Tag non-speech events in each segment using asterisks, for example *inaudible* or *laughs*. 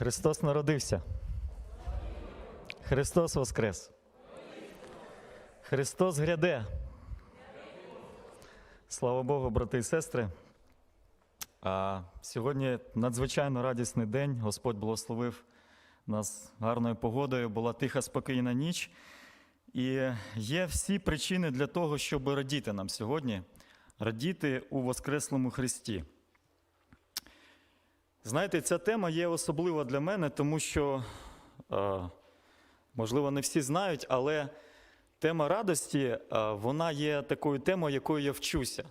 Христос народився. Христос Воскрес. Христос гряде. Слава Богу, брати і сестри. А, сьогодні надзвичайно радісний день. Господь благословив нас гарною погодою, була тиха, спокійна ніч. І є всі причини для того, щоб радіти нам сьогодні, радіти у Воскреслому Христі. Знаєте, ця тема є особлива для мене, тому що, е, можливо, не всі знають, але тема радості е, вона є такою темою, якою я вчуся.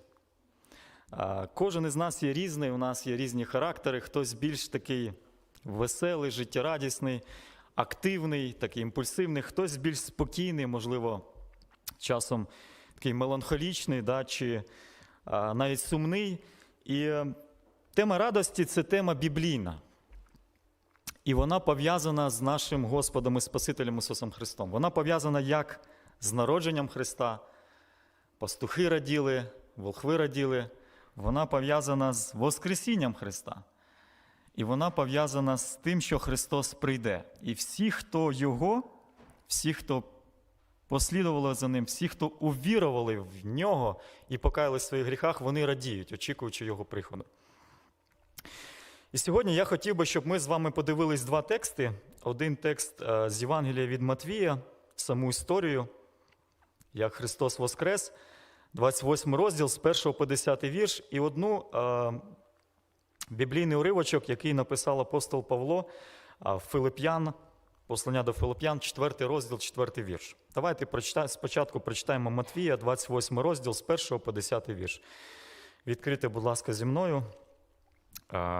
Е, Кожен із нас є різний, у нас є різні характери, хтось більш такий веселий, життєрадісний, активний, такий імпульсивний, хтось більш спокійний, можливо, часом такий меланхолічний, да, чи навіть сумний. І тема радості це тема біблійна. І вона пов'язана з нашим Господом і Спасителем Ісусом Христом. Вона пов'язана як з народженням Христа, пастухи раділи, волхви раділи. Вона пов'язана з Воскресінням Христа. І вона пов'язана з тим, що Христос прийде. І всі, хто Його, всі, хто послідували за ним, всі, хто увірували в нього і покаялись в своїх гріхах, вони радіють, очікуючи Його приходу. І сьогодні я хотів би, щоб ми з вами подивились два тексти. Один текст е, з Євангелія від Матвія, саму історію, як Христос Воскрес, 28 розділ з 1 по 10 вірш, і одну е, біблійний уривочок, який написав апостол Павло в Филип'ян, послання до Филип'ян, 4 розділ, 4 вірш. Давайте спочатку прочитаємо Матвія, 28 розділ з 1 по 10 вірш. Відкрите, будь ласка, зі мною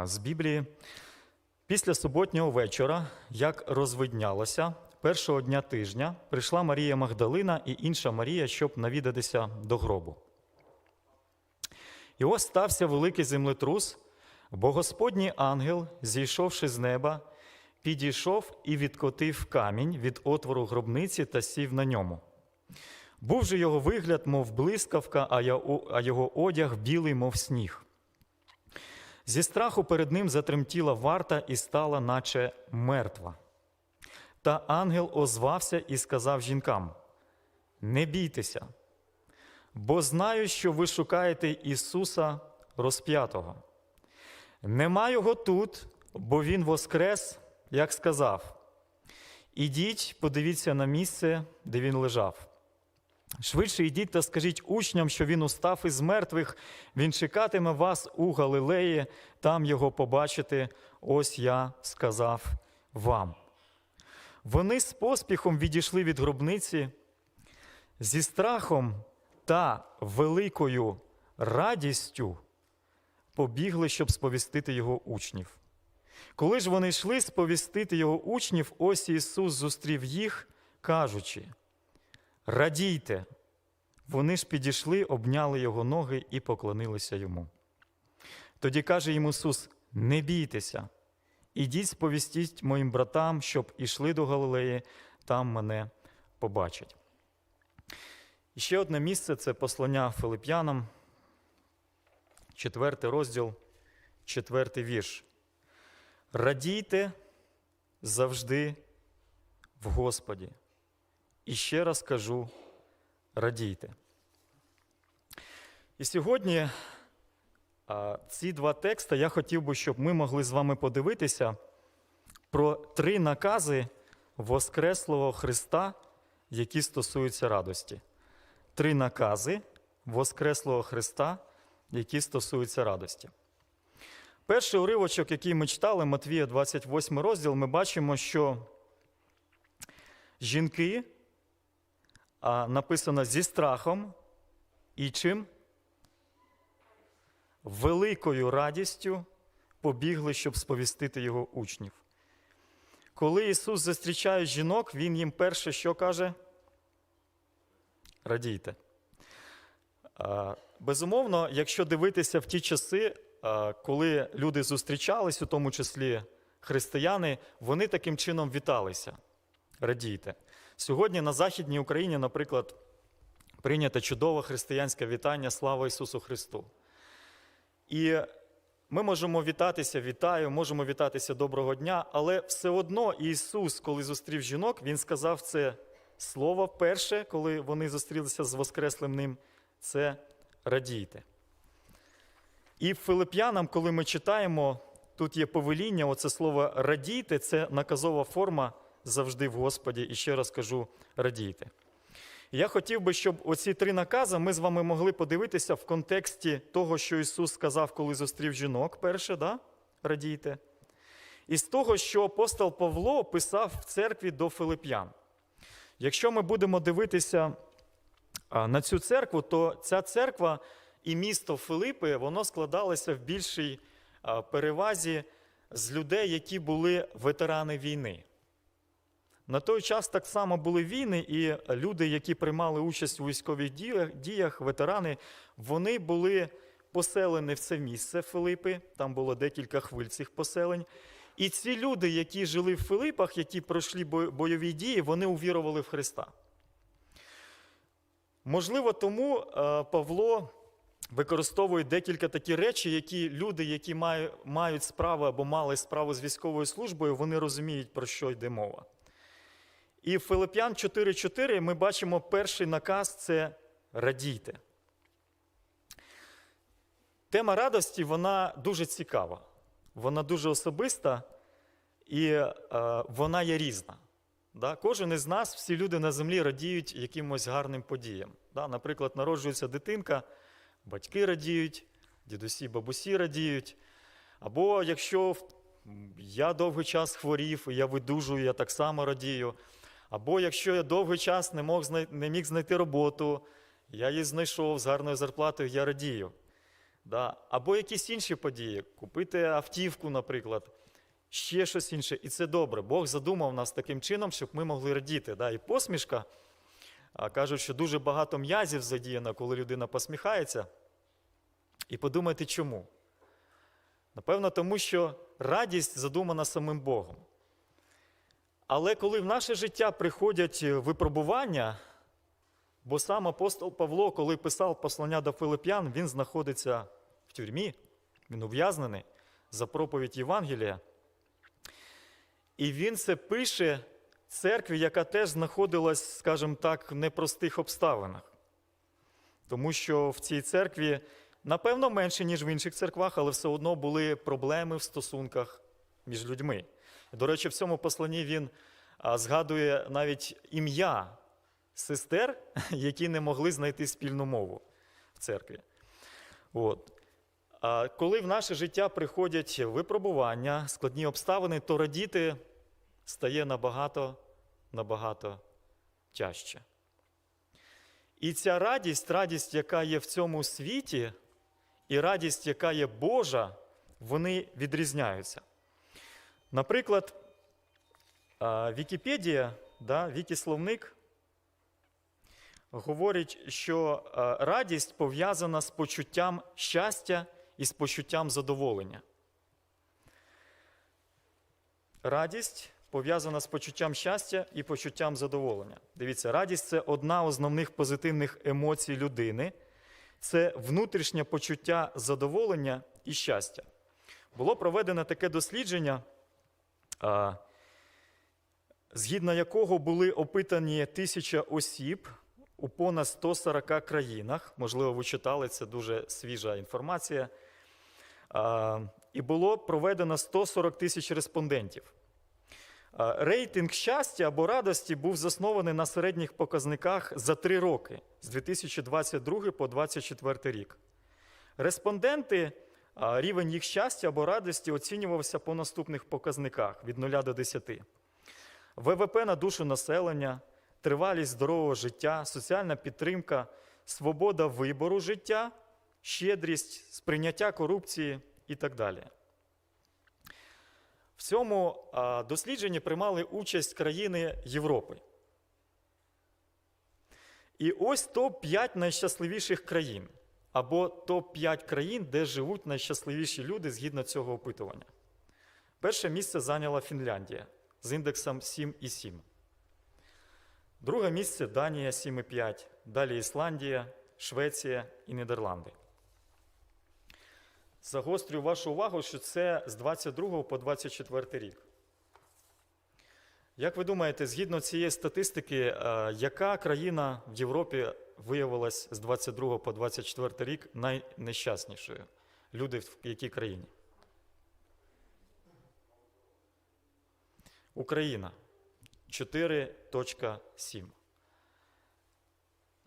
з Біблії. Після суботнього вечора, як розвиднялося, першого дня тижня прийшла Марія Магдалина і інша Марія, щоб навідатися до гробу. І ось стався великий землетрус, бо Господній ангел, зійшовши з неба, підійшов і відкотив камінь від отвору гробниці та сів на ньому. Був же його вигляд, мов блискавка, а його одяг білий, мов сніг. Зі страху перед ним затремтіла варта і стала, наче мертва. Та ангел озвався і сказав жінкам: Не бійтеся, бо знаю, що ви шукаєте Ісуса розп'ятого. Нема його тут, бо Він воскрес, як сказав. Ідіть, подивіться на місце, де він лежав. Швидше йдіть та скажіть учням, що він устав із мертвих, він чекатиме вас у Галилеї, там його побачите, ось я сказав вам. Вони з поспіхом відійшли від гробниці, зі страхом та великою радістю побігли, щоб сповістити його учнів. Коли ж вони йшли сповістити його учнів, ось Ісус зустрів їх, кажучи: Радійте! Вони ж підійшли, обняли його ноги і поклонилися йому. Тоді каже йому Ісус: Не бійтеся, ідіть сповістіть моїм братам, щоб ішли до Галилеї, там мене побачать. І ще одне місце це послання Филип'янам, четвертий розділ, четвертий вірш. Радійте завжди в Господі. І ще раз кажу: радійте. І сьогодні ці два тексти я хотів би, щоб ми могли з вами подивитися про три накази Воскреслого Христа, які стосуються радості. Три накази Воскреслого Христа, які стосуються радості. Перший уривочок, який ми читали, Матвія 28 розділ, ми бачимо, що жінки а, написано зі страхом і чим? Великою радістю побігли, щоб сповістити його учнів. Коли Ісус зустрічає жінок, Він їм перше, що каже? Радійте. Безумовно, якщо дивитися в ті часи, коли люди зустрічались, у тому числі християни, вони таким чином віталися. Радійте. Сьогодні на Західній Україні, наприклад, прийнято чудове християнське вітання Слава Ісусу Христу. І ми можемо вітатися, вітаю, можемо вітатися доброго дня, але все одно Ісус, коли зустрів жінок, Він сказав це слово перше, коли вони зустрілися з Воскреслим ним, це радійте. І Филип'янам, коли ми читаємо, тут є повеління, оце слово радійте, це наказова форма завжди в Господі. І ще раз кажу, радійте. Я хотів би, щоб оці три накази ми з вами могли подивитися в контексті того, що Ісус сказав, коли зустрів жінок, перше, да? радійте. І з того, що апостол Павло писав в церкві до Филип'ян. Якщо ми будемо дивитися на цю церкву, то ця церква і місто Филипи, воно складалося в більшій перевазі з людей, які були ветерани війни. На той час так само були війни, і люди, які приймали участь у військових діях, ветерани, вони були поселені в це місце Филипи. Там було декілька хвиль цих поселень. І ці люди, які жили в Филипах, які пройшли бойові дії, вони увірували в Христа. Можливо, тому е, Павло використовує декілька такі речі, які люди, які мають справу або мали справу з військовою службою, вони розуміють, про що йде мова. І в Филип'ян 4.4 ми бачимо перший наказ це радійте. Тема радості вона дуже цікава, вона дуже особиста і е, вона є різна. Да? Кожен із нас, всі люди на землі радіють якимось гарним подіям. Да? Наприклад, народжується дитинка, батьки радіють, дідусі, бабусі радіють. Або якщо я довгий час хворів, я видужую, я так само радію. Або якщо я довгий час не, мог, не міг знайти роботу, я її знайшов з гарною зарплатою, я радію. Да. Або якісь інші події, купити автівку, наприклад, ще щось інше. І це добре. Бог задумав нас таким чином, щоб ми могли радіти. Да. І посмішка, кажуть, що дуже багато м'язів задіяно, коли людина посміхається. І подумайте, чому? Напевно, тому що радість задумана самим Богом. Але коли в наше життя приходять е, випробування, бо сам апостол Павло, коли писав послання до Филип'ян, він знаходиться в тюрмі, він ув'язнений за проповідь Євангелія. І він це пише церкві, яка теж знаходилась, скажімо так, в непростих обставинах. Тому що в цій церкві, напевно, менше, ніж в інших церквах, але все одно були проблеми в стосунках між людьми. До речі, в цьому посланні він згадує навіть ім'я сестер, *laughs* які не могли знайти спільну мову в церкві. От. Коли в наше життя приходять випробування, складні обставини, то радіти стає набагато, набагато тяжче. І ця радість, радість, яка є в цьому світі, і радість, яка є Божа, вони відрізняються. Наприклад, Вікіпедія, да, Вікісловник говорить, що радість пов'язана з почуттям щастя і з почуттям задоволення. Радість пов'язана з почуттям щастя і почуттям задоволення. Дивіться, радість це одна з основних позитивних емоцій людини. Це внутрішнє почуття задоволення і щастя. Було проведено таке дослідження, згідно якого були опитані тисяча осіб у понад 140 країнах. Можливо, ви читали, це дуже свіжа інформація. І було проведено 140 тисяч респондентів. Рейтинг щастя або радості був заснований на середніх показниках за три роки з 2022 по 2024 рік. Респонденти, рівень їх щастя або радості оцінювався по наступних показниках від 0 до 10. ВВП на душу населення, тривалість здорового життя, соціальна підтримка, свобода вибору життя, щедрість, сприйняття корупції і так далі. В цьому дослідженні приймали участь країни Європи. І ось топ-5 найщасливіших країн, або топ-5 країн, де живуть найщасливіші люди згідно цього опитування. Перше місце зайняла Фінляндія з індексом 7,7. Друге місце Данія 7,5. Далі Ісландія, Швеція і Нідерланди. Загострюю вашу увагу, що це з 22 по 24 рік. Як ви думаєте, згідно цієї статистики, е, яка країна в Європі виявилась з 22 по 24 рік найнещаснішою? Люди в якій країні? Україна 4.7.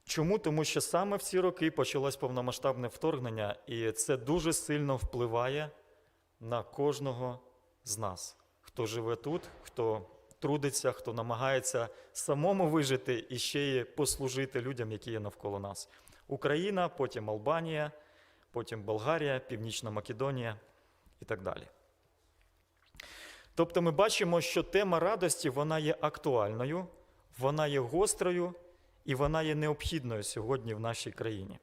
Чому? Тому що саме в ці роки почалось повномасштабне вторгнення, і це дуже сильно впливає на кожного з нас, хто живе тут, хто трудиться, хто намагається самому вижити і ще й послужити людям, які є навколо нас. Україна, потім Албанія, потім Болгарія, Північна Македонія і так далі. Тобто ми бачимо, що тема радості вона є актуальною, вона є гострою і вона є необхідною сьогодні в нашій країні.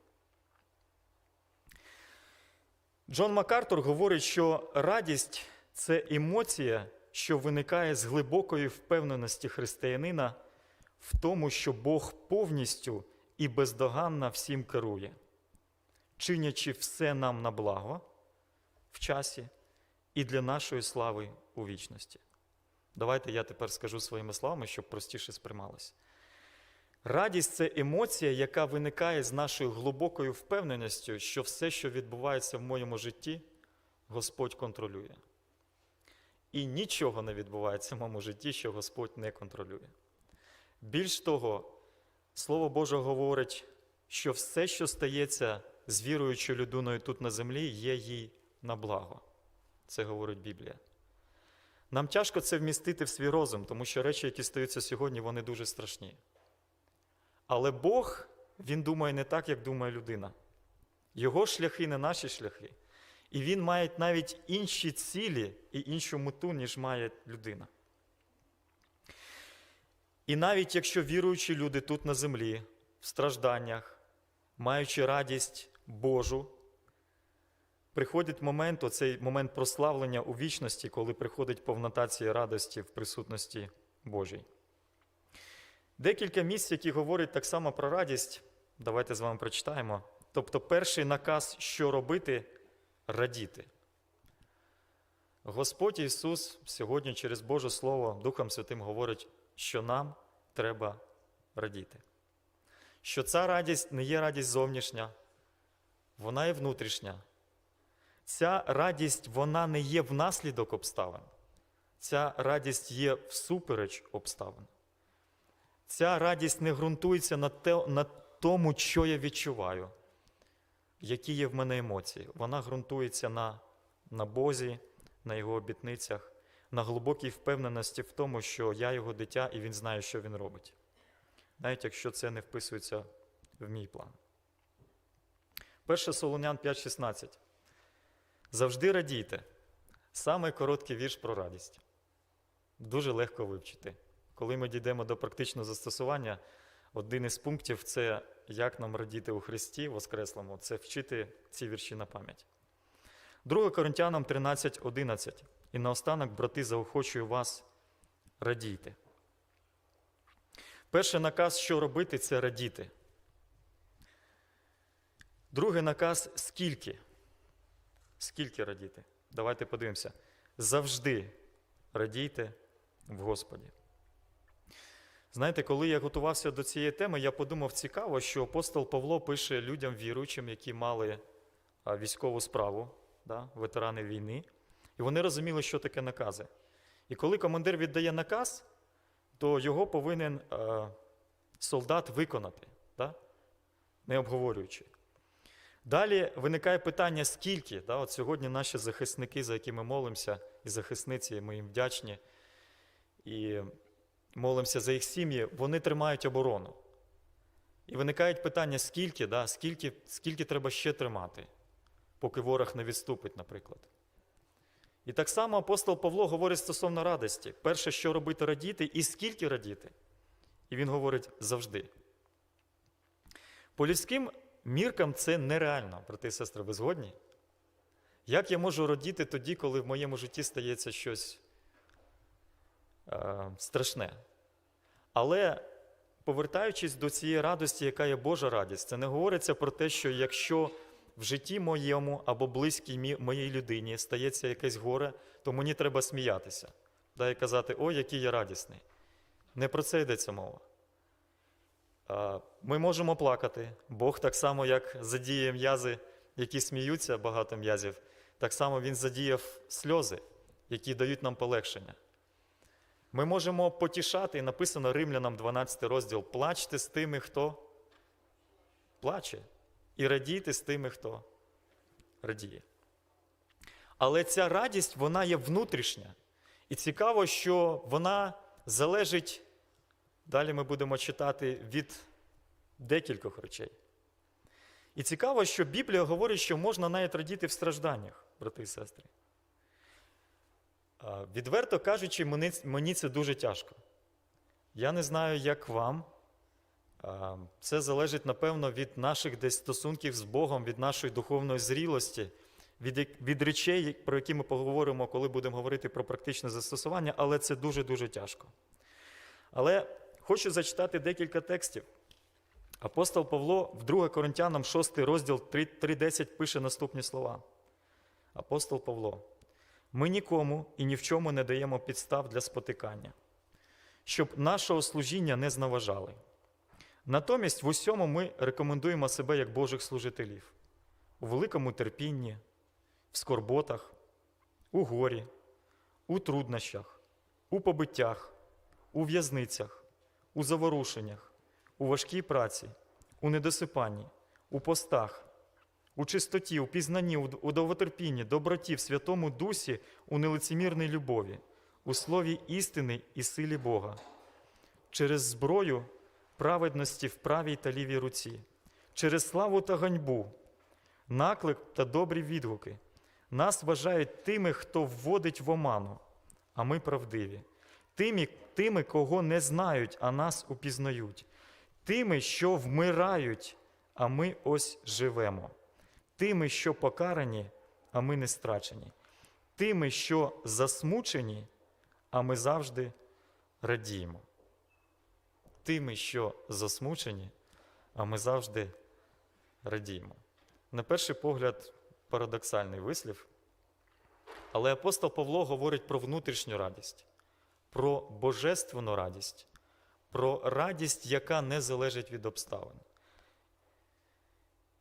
Джон Макартур говорить, що радість це емоція, що виникає з глибокої впевненості християнина в тому, що Бог повністю і бездоганно всім керує, чинячи все нам на благо в часі і для нашої слави у вічності. Давайте я тепер скажу своїми словами, щоб простіше сприймалося. Радість це емоція, яка виникає з нашою глибокою впевненістю, що все, що відбувається в моєму житті, Господь контролює. І нічого не відбувається в моєму житті, що Господь не контролює. Більш того, Слово Боже говорить, що все, що стається з віруючою людиною тут на землі, є їй на благо. Це говорить Біблія. Нам тяжко це вмістити в свій розум, тому що речі, які стаються сьогодні, вони дуже страшні. Але Бог, Він думає не так, як думає людина. Його шляхи не наші шляхи. І він має навіть інші цілі і іншу мету, ніж має людина. І навіть якщо віруючі люди тут на землі, в стражданнях, маючи радість Божу, приходить момент, оцей момент прославлення у вічності, коли приходить повнота цієї радості в присутності Божій. Декілька місць, які говорять так само про радість, давайте з вами прочитаємо. Тобто, перший наказ, що робити, радіти. Господь Ісус сьогодні через Боже Слово Духом Святим говорить, що нам треба радіти. Що ця радість не є радість зовнішня, вона є внутрішня. Ця радість вона не є внаслідок обставин. Ця радість є всупереч обставин. Ця радість не ґрунтується на, те, на тому, що я відчуваю, які є в мене емоції. Вона ґрунтується на, на Бозі, на Його обітницях, на глибокій впевненості в тому, що я його дитя і він знає, що він робить. Навіть якщо це не вписується в мій план. 1 Солонян 5,16. Завжди радійте. Саме короткий вірш про радість. Дуже легко вивчити. Коли ми дійдемо до практичного застосування, один із пунктів це як нам радіти у Христі Воскреслому, це вчити ці вірші на пам'ять. 2 Коринтянам 13:11. І наостанок, брати, заохочую вас, радійте. Перший наказ, що робити, це радіти. Другий наказ скільки? Скільки радіти? Давайте подивимося. Завжди радійте в Господі. Знаєте, коли я готувався до цієї теми, я подумав цікаво, що апостол Павло пише людям віруючим, які мали військову справу, да, ветерани війни, і вони розуміли, що таке накази. І коли командир віддає наказ, то його повинен е, солдат виконати, да, не обговорюючи. Далі виникає питання, скільки. Да, от Сьогодні наші захисники, за якими молимося, і захисниці, ми їм вдячні. І молимося за їх сім'ї, вони тримають оборону. І виникають питання, скільки, да, скільки, скільки треба ще тримати, поки ворог не відступить, наприклад. І так само апостол Павло говорить стосовно радості. Перше, що робити радіти, і скільки радіти. І він говорить завжди. По людським міркам це нереально, брати і сестри, ви згодні? Як я можу радіти тоді, коли в моєму житті стається щось страшне? Але повертаючись до цієї радості, яка є Божа радість, це не говориться про те, що якщо в житті моєму або близькій моїй людині стається якесь горе, то мені треба сміятися. Да, і казати, ой, який я радісний. Не про це йдеться мова. А, Ми можемо плакати. Бог так само, як задіє м'язи, які сміються, багато м'язів, так само Він задіяв сльози, які дають нам полегшення. Ми можемо потішати, і написано Римлянам 12 розділ: плачте з тими, хто плаче, і радійте з тими, хто радіє. Але ця радість, вона є внутрішня. І цікаво, що вона залежить, далі ми будемо читати, від декількох речей. І цікаво, що Біблія говорить, що можна навіть радіти в стражданнях, брати і сестри. Відверто кажучи, мені це дуже тяжко. Я не знаю, як вам. Це залежить, напевно, від наших десь стосунків з Богом, від нашої духовної зрілості, від, від речей, про які ми поговоримо, коли будемо говорити про практичне застосування, але це дуже-дуже тяжко. Але хочу зачитати декілька текстів. Апостол Павло в 2 Коринтянам 6 розділ 3.10 пише наступні слова. Апостол Павло. Ми нікому і ні в чому не даємо підстав для спотикання, щоб нашого служіння не зневажали. Натомість в усьому ми рекомендуємо себе як Божих служителів у великому терпінні, в скорботах, у горі, у труднощах, у побиттях, у в'язницях, у заворушеннях, у важкій праці, у недосипанні, у постах, у чистоті, у пізнанні, у довготерпінні, доброті, в Святому Дусі, у нелицемірній любові, у слові істини і силі Бога, через зброю праведності в правій та лівій руці, через славу та ганьбу, наклик та добрі відгуки. Нас вважають тими, хто вводить в оману, а ми правдиві, тими, тими, кого не знають, а нас упізнають, тими, що вмирають, а ми ось живемо, тими, що покарані, а ми не страчені, тими, що засмучені, а ми завжди радіємо. Тими, що засмучені, а ми завжди радіємо. На перший погляд, парадоксальний вислів. Але апостол Павло говорить про внутрішню радість, про божественну радість, про радість, яка не залежить від обставин.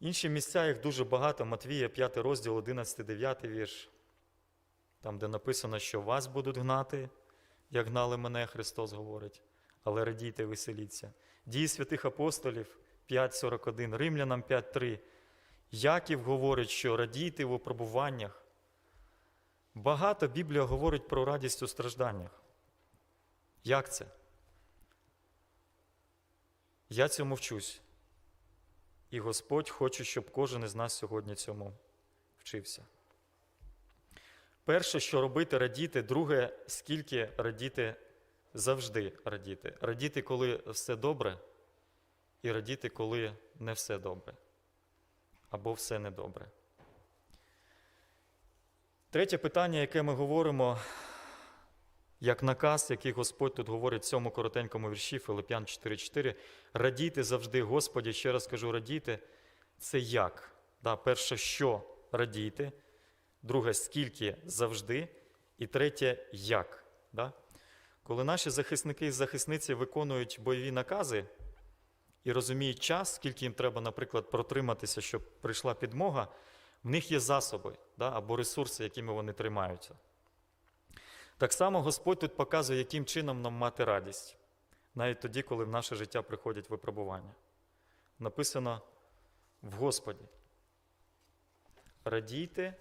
Інші місця, їх дуже багато, Матвія, 5 розділ, 11, 9 вірш, там, де написано, що вас будуть гнати, як гнали мене, Христос говорить, але радійте, веселіться. Дії святих апостолів 5.41, Римлянам 5.3. Яків говорить, що радійте в випробуваннях. Багато Біблія говорить про радість у стражданнях. Як це? Я цьому вчусь. І Господь хоче, щоб кожен із нас сьогодні цьому вчився. Перше, що робити, радіти, друге, скільки радіти, завжди радіти. Радіти, коли все добре, і радіти, коли не все добре. Або все недобре. Третє питання, яке ми говоримо, як наказ, який Господь тут говорить в цьому коротенькому вірші Филип'ян 4.4. Радійте завжди, Господі, ще раз кажу, радійте, це як? Да, перше, що радійте, друге, скільки завжди, і третє як. Да? Коли наші захисники і захисниці виконують бойові накази і розуміють час, скільки їм треба, наприклад, протриматися, щоб прийшла підмога, в них є засоби да, або ресурси, якими вони тримаються. Так само Господь тут показує, яким чином нам мати радість, навіть тоді, коли в наше життя приходять випробування. Написано в Господі. Радійте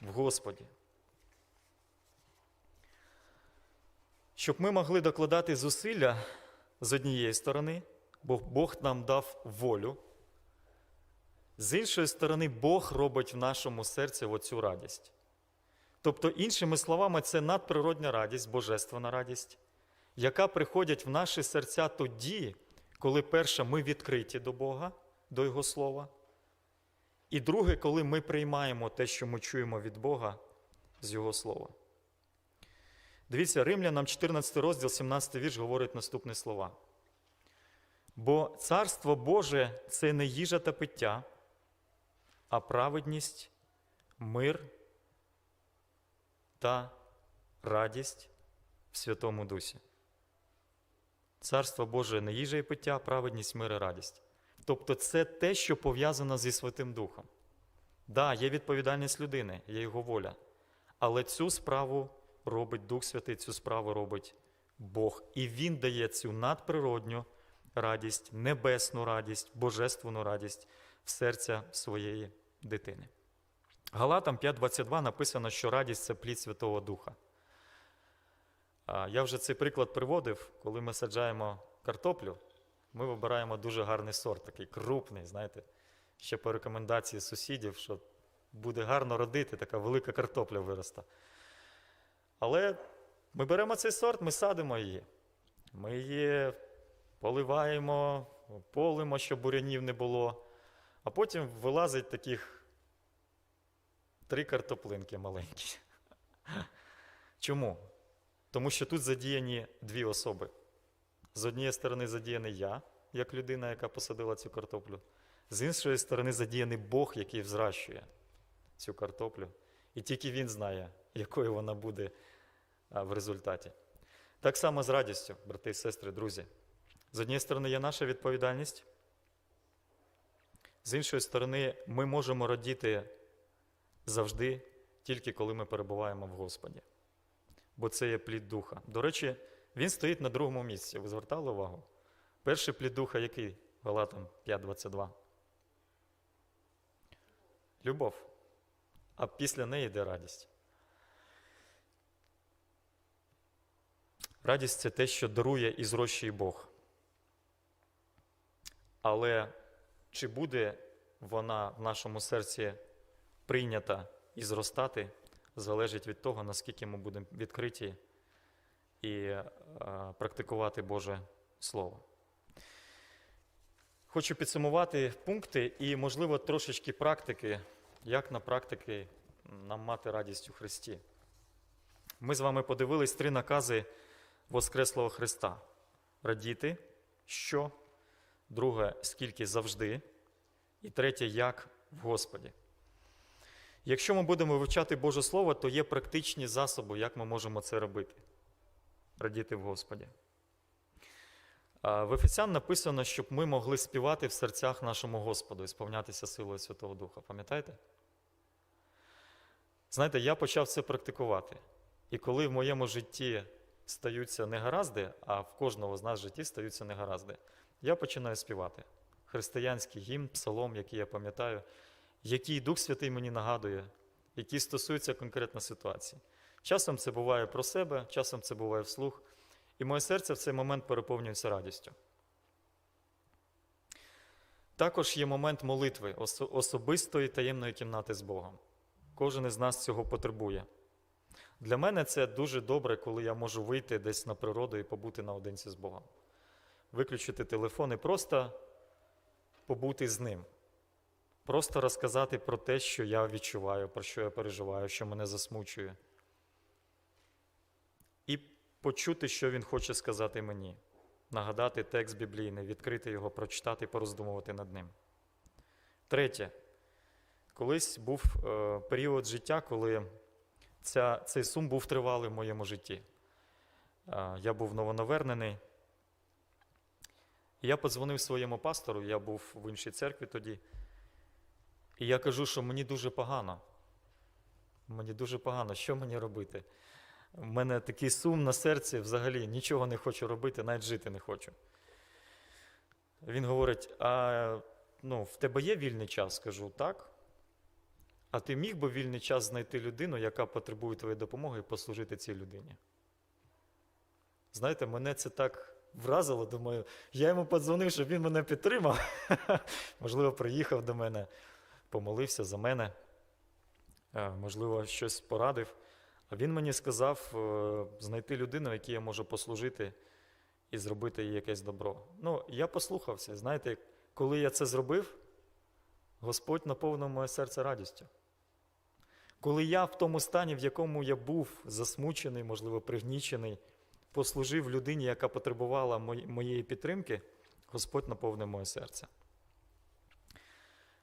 в Господі. Щоб ми могли докладати зусилля з однієї сторони, бо Бог нам дав волю. З іншої сторони, Бог робить в нашому серці оцю радість. Тобто, іншими словами, це надприродня радість, божественна радість, яка приходить в наші серця тоді, коли перше, ми відкриті до Бога, до Його Слова. І друге, коли ми приймаємо те, що ми чуємо від Бога з Його Слова. Дивіться, Римлянам 14 розділ, 17 вірш говорить наступні слова. Бо Царство Боже це не їжа та пиття, а праведність, мир та радість в Святому Дусі. Царство Боже не їжа і пиття, праведність, мир і радість. Тобто це те, що пов'язано зі Святим Духом. Да, є відповідальність людини, є його воля. Але цю справу робить Дух Святий, цю справу робить Бог. І Він дає цю надприродню радість, небесну радість, божественну радість в серця своєї дитини. Галатам 5.22 написано, що радість це плід Святого Духа. Я вже цей приклад приводив, коли ми саджаємо картоплю, ми вибираємо дуже гарний сорт, такий крупний, знаєте, ще по рекомендації сусідів, що буде гарно родити, така велика картопля виросте. Але ми беремо цей сорт, ми садимо її. Ми її поливаємо, полимо, щоб бурянів не було. А потім вилазить таких три картоплинки маленькі. Чому? Тому що тут задіяні дві особи. З однієї сторони задіяний я, як людина, яка посадила цю картоплю. З іншої сторони задіяний Бог, який взращує цю картоплю. І тільки він знає, якою вона буде в результаті. Так само з радістю, брати і сестри, друзі. З однієї сторони, є наша відповідальність, з іншої сторони, ми можемо радіти завжди, тільки коли ми перебуваємо в Господі. Бо це є плід духа. До речі, він стоїть на другому місці. Ви звертали увагу? Перший плід духа який? Галатам 5.22. Любов. А після неї йде радість. Радість це те, що дарує і зрощує Бог. Але чи буде вона в нашому серці прийнята і зростати, залежить від того, наскільки ми будемо відкриті і е, практикувати Боже Слово. Хочу підсумувати пункти і, можливо, трошечки практики, як на практики нам мати радість у Христі. Ми з вами подивились три накази Воскреслого Христа: радіти, що, друге, скільки завжди, і третє, як в Господі. Якщо ми будемо вивчати Боже Слово, то є практичні засоби, як ми можемо це робити. Радіти в Господі. В Ефесян написано, щоб ми могли співати в серцях нашому Господу і сповнятися силою Святого Духа. Пам'ятаєте? Знаєте, я почав це практикувати. І коли в моєму житті стаються негаразди, а в кожного з нас в житті стаються негаразди, я починаю співати. Християнський гімн, псалом, який я пам'ятаю, який Дух Святий мені нагадує, які стосуються конкретно ситуації. Часом це буває про себе, часом це буває вслух, і моє серце в цей момент переповнюється радістю. Також є момент молитви, особистої таємної кімнати з Богом. Кожен із нас цього потребує. Для мене це дуже добре, коли я можу вийти десь на природу і побути наодинці з Богом. Виключити телефон і просто побути з ним. Просто розказати про те, що я відчуваю, про що я переживаю, що мене засмучує. І почути, що він хоче сказати мені, нагадати текст біблійний, відкрити його, прочитати пороздумувати над ним. Третє. Колись був е, період життя, коли ця, цей сум був тривалий в моєму житті. Е, я був новонавернений. Я подзвонив своєму пастору, я був в іншій церкві тоді. І я кажу, що мені дуже погано. Мені дуже погано, що мені робити? У мене такий сум на серці, взагалі нічого не хочу робити, навіть жити не хочу. Він говорить: а ну, в тебе є вільний час? Скажу, так. А ти міг би вільний час знайти людину, яка потребує твоєї допомоги і послужити цій людині? Знаєте, мене це так вразило, думаю, я йому подзвонив, щоб він мене підтримав. *laughs* Можливо, приїхав до мене, помолився за мене, можливо, щось порадив. А він мені сказав е, знайти людину, якій я можу послужити і зробити їй якесь добро. Ну, я послухався. Знаєте, коли я це зробив, Господь наповнив моє серце радістю. Коли я в тому стані, в якому я був засмучений, можливо, пригнічений, послужив людині, яка потребувала моєї підтримки, Господь наповнив моє серце.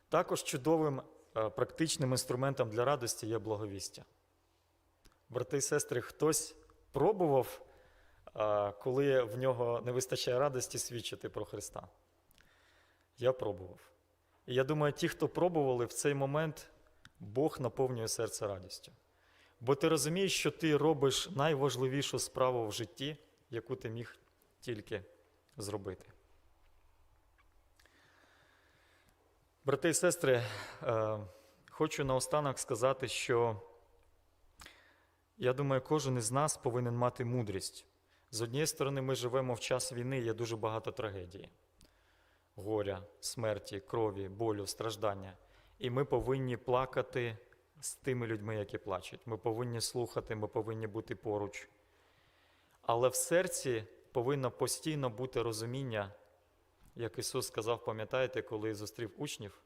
Також чудовим е, практичним інструментом для радості є благовістя. Брати і сестри, хтось пробував, е, коли в нього не вистачає радості, свідчити про Христа. Я пробував. І я думаю, ті, хто пробували, в цей момент Бог наповнює серце радістю. Бо ти розумієш, що ти робиш найважливішу справу в житті, яку ти міг тільки зробити. Брати і сестри, е, хочу наостанок сказати, що я думаю, кожен із нас повинен мати мудрість. З однієї сторони, ми живемо в час війни, є дуже багато трагедії, горя, смерті, крові, болю, страждання. І ми повинні плакати з тими людьми, які плачуть. Ми повинні слухати, ми повинні бути поруч. Але в серці повинно постійно бути розуміння, як Ісус сказав, пам'ятаєте, коли зустрів учнів,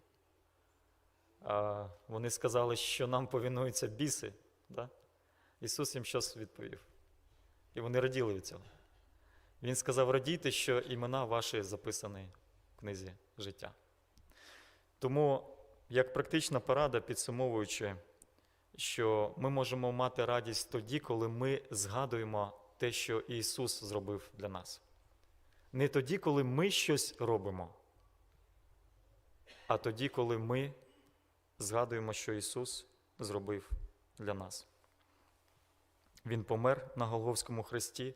вони сказали, що нам повинуються біси. Да? Ісус їм щось відповів. І вони раділи від цього. Він сказав: радійте, що імена ваші записані в книзі життя. Тому, як практична порада, підсумовуючи, що ми можемо мати радість тоді, коли ми згадуємо те, що Ісус зробив для нас. Не тоді, коли ми щось робимо, а тоді, коли ми згадуємо, що Ісус зробив для нас. Він помер на Голговському хресті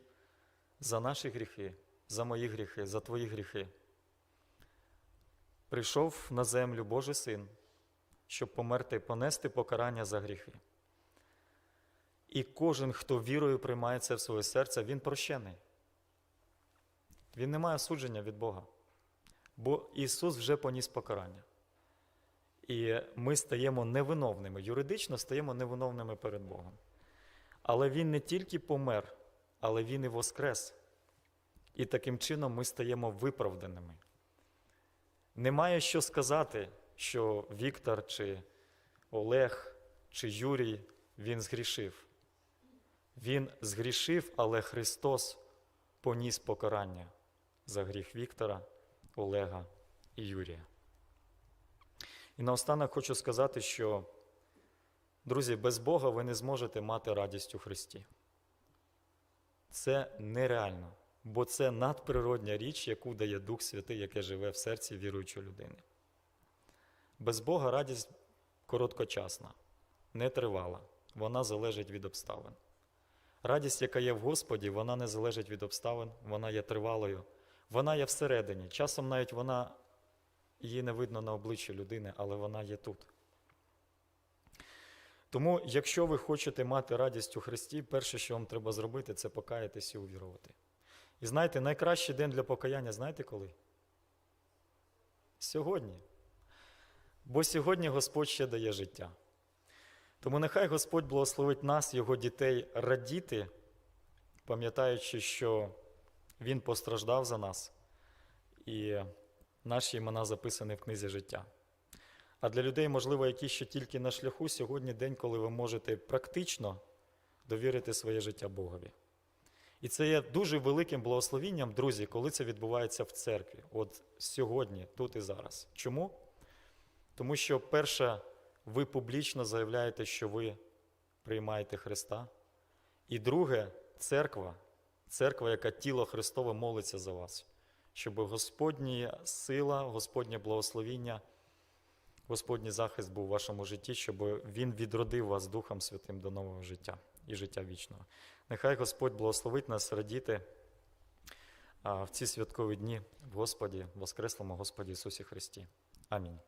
за наші гріхи, за мої гріхи, за твої гріхи. Прийшов на землю Божий Син, щоб померти понести покарання за гріхи. І кожен, хто вірою приймає це в своє серце, він прощений. Він не має судження від Бога. Бо Ісус вже поніс покарання. І ми стаємо невиновними, юридично стаємо невиновними перед Богом. Але Він не тільки помер, але Він і воскрес. І таким чином ми стаємо виправданими. Немає що сказати, що Віктор чи Олег чи Юрій він згрішив. Він згрішив, але Христос поніс покарання за гріх Віктора, Олега і Юрія. І наостанок хочу сказати, що, друзі, без Бога ви не зможете мати радість у Христі. Це нереально, бо це надприродня річ, яку дає Дух Святий, яке живе в серці віруючої людини. Без Бога радість короткочасна, нетривала, вона залежить від обставин. Радість, яка є в Господі, вона не залежить від обставин, вона є тривалою, вона є всередині. Часом навіть вона її не видно на обличчі людини, але вона є тут. Тому, якщо ви хочете мати радість у Христі, перше, що вам треба зробити, це покаятись і увірувати. І знаєте, найкращий день для покаяння, знаєте коли? Сьогодні. Бо сьогодні Господь ще дає життя. Тому нехай Господь благословить нас, Його дітей, радіти, пам'ятаючи, що Він постраждав за нас, і наші імена записані в книзі життя. А для людей, можливо, які ще тільки на шляху, сьогодні день, коли ви можете практично довірити своє життя Богові. І це є дуже великим благословінням, друзі, коли це відбувається в церкві. От сьогодні, тут і зараз. Чому? Тому що, перше, ви публічно заявляєте, що ви приймаєте Христа. І друге, церква, церква, яка тіло Христове молиться за вас, щоб Господня сила, Господнє благословіння, Господній захист був у вашому житті, щоб Він відродив вас Духом Святим до нового життя і життя вічного. Нехай Господь благословить нас радіти в ці святкові дні в Господі, Воскреслому Господі Ісусі Христі. Амінь.